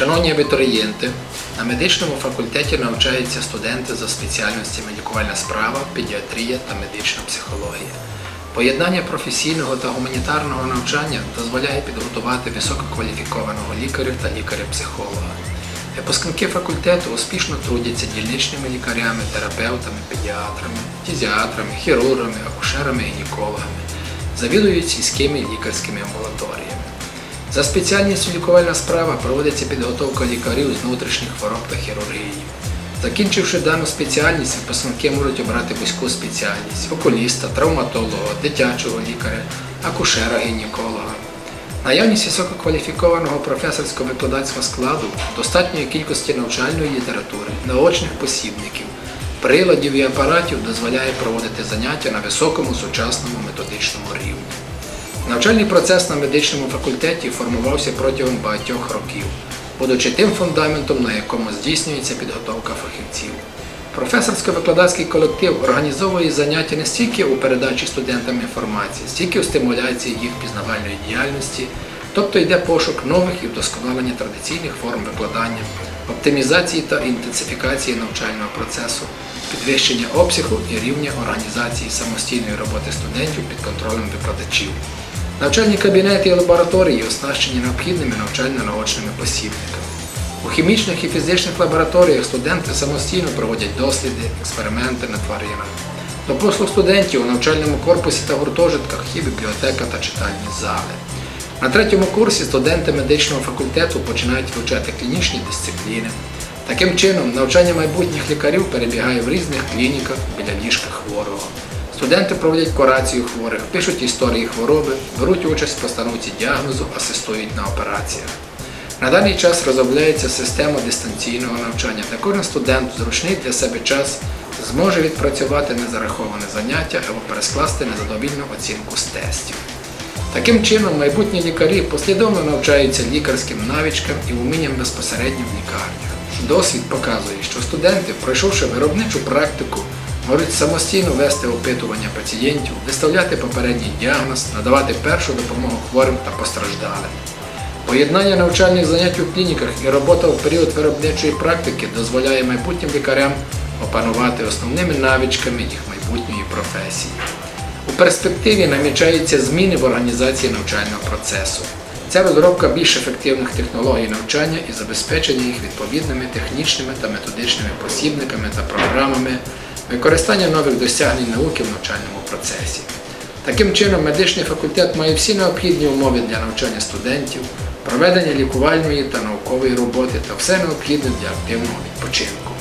Шановні абітурієнти, на медичному факультеті навчаються студенти за спеціальностями лікувальна справа, педіатрія та медична психологія. Поєднання професійного та гуманітарного навчання дозволяє підготувати висококваліфікованого лікаря та лікаря-психолога. Випускники факультету успішно трудяться дільничними лікарями, терапевтами, педіатрами, фізіатрами, хірургами, акушерами, гінекологами, завідують сільськими лікарськими амбулаторіями. За спеціальністю лікувальна справа проводиться підготовка лікарів з внутрішніх хвороб та хірургії. Закінчивши дану спеціальність, випускники можуть обрати вузьку спеціальність окуліста, травматолога, дитячого лікаря, акушера, гінеколога. Наявність висококваліфікованого професорсько-викладацького складу, достатньої кількості навчальної літератури, наочних посібників, приладів і апаратів дозволяє проводити заняття на високому сучасному методичному рівні. Навчальний процес на медичному факультеті формувався протягом багатьох років, будучи тим фундаментом, на якому здійснюється підготовка фахівців. Професорсько-викладацький колектив організовує заняття не стільки у передачі студентам інформації, стільки у стимуляції їх пізнавальної діяльності, тобто йде пошук нових і вдосконалення традиційних форм викладання, оптимізації та інтенсифікації навчального процесу, підвищення обсягу і рівня організації самостійної роботи студентів під контролем викладачів. Навчальні кабінети і лабораторії оснащені необхідними навчально-наочними посібниками. У хімічних і фізичних лабораторіях студенти самостійно проводять досліди, експерименти на тваринах. До послуг студентів у навчальному корпусі та гуртожитках є бібліотека та читальні зали. На третьому курсі студенти медичного факультету починають вивчати клінічні дисципліни. Таким чином, навчання майбутніх лікарів перебігає в різних клініках біля ліжка хворого. Студенти проводять курацію хворих, пишуть історії хвороби, беруть участь в постановці діагнозу, асистують на операціях. На даний час розробляється система дистанційного навчання, де кожен студент зручний для себе час зможе відпрацювати незараховане заняття або перескласти незадовільну оцінку з тестів. Таким чином, майбутні лікарі послідовно навчаються лікарським навичкам і вмінням безпосередньо в лікарнях. Досвід показує, що студенти, пройшовши виробничу практику, можуть самостійно вести опитування пацієнтів, виставляти попередній діагноз, надавати першу допомогу хворим та постраждалим. Поєднання навчальних занять у клініках і робота в період виробничої практики дозволяє майбутнім лікарям опанувати основними навичками їх майбутньої професії. У перспективі намічаються зміни в організації навчального процесу. Це розробка більш ефективних технологій навчання і забезпечення їх відповідними технічними та методичними посібниками та програмами, використання нових досягнень науки в навчальному процесі. Таким чином, медичний факультет має всі необхідні умови для навчання студентів, проведення лікувальної та наукової роботи та все необхідне для активного відпочинку.